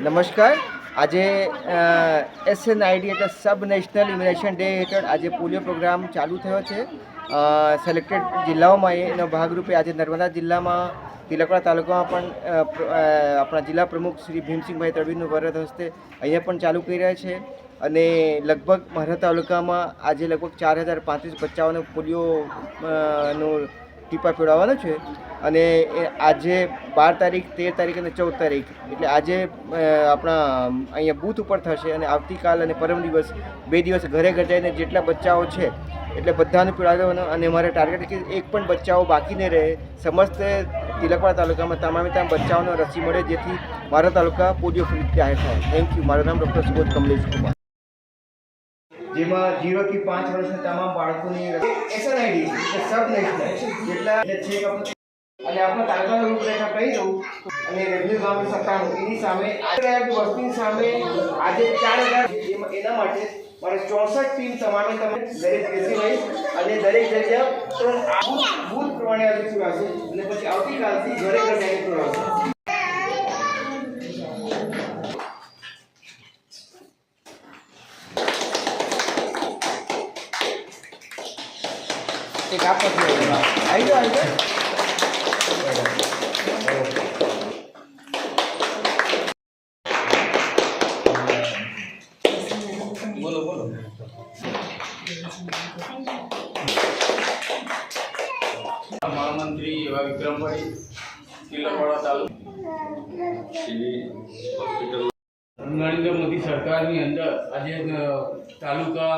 નમસ્કાર. આજે એસએનઆઈડી એટલે સબ નેશનલ ઇમ્યુનેશન ડે હેઠળ આજે પોલિયો પ્રોગ્રામ ચાલુ થયો છે. સિલેક્ટેડ જિલ્લાઓમાં એનો ભાગરૂપે આજે નર્મદા જિલ્લામાં, તિલકવાડા તાલુકામાં પણ આપણા જિલ્લા પ્રમુખ શ્રી ભીમસિંહભાઈ તડવીનું વરદ હસ્તે અહીંયા પણ ચાલુ કરી રહ્યા છે. અને લગભગ મારા તાલુકામાં આજે લગભગ ચાર હજાર પાંત્રીસ બચ્ચાઓને પોલિયો નું ટીપા પીવડાવવાનો છે અને આજે બાર તારીખ, તેર તારીખ અને ચૌદ તારીખ, એટલે આજે આપણા અહીંયા બૂથ ઉપર થશે અને આવતીકાલ અને પરમ દિવસ બે દિવસ ઘરે ઘરે જઈને જેટલા બચ્ચાઓ છે, એટલે બધાને પીવડાવવાનો અને મારે ટાર્ગેટ કે એક પણ બચ્ચાઓ બાકી નહીં રહે. સમસ્ત તિલકવાડા તાલુકામાં તમામે તમામ બચ્ચાઓને રસી મળે, જેથી મારા તાલુકા પોલિયો ફ્રી જાહેર થાય થેન્ક યુ મારું નામ ડૉક્ટર સુબોધ કમલેશ કુમાર જેમાં જીરો થી પાંચ વર્ષના તમામ બાળકોની એસએનઆઈડી એટલે સબ નેશનલ જેટલા એટલે અને આપણે તાલુકાનો રૂપરેખા કહી દઉં અને રેવન્યુ ગામ સત્તાણું એની સામે આજે વસ્તીની સામે આજે ચાર હજાર એના માટે મારે ચોસઠ ટીમ તમામે તમે દરેક બેસી રહી અને દરેક જગ્યા ત્રણ બૂથ- પ્રમાણે આજે પીવડાવશે અને પછી આવતીકાલથી ઘરે ઘરે જઈને એક આપો આવી જાઓ આવી જાઓ. મહામંત્રી એવા વિક્રમભાઈ તિલકવાડા તાલુકા. નરેન્દ્ર મોદી સરકારની અંદર આજે તાલુકા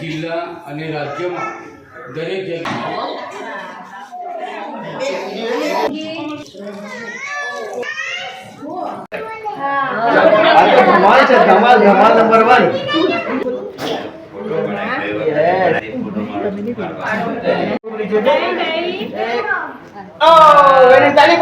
જિલ્લા અને રાજ્યમાં દરેક ધમાલ છે ધમાલ ધમાલ નંબર વન. Oh, very તાલી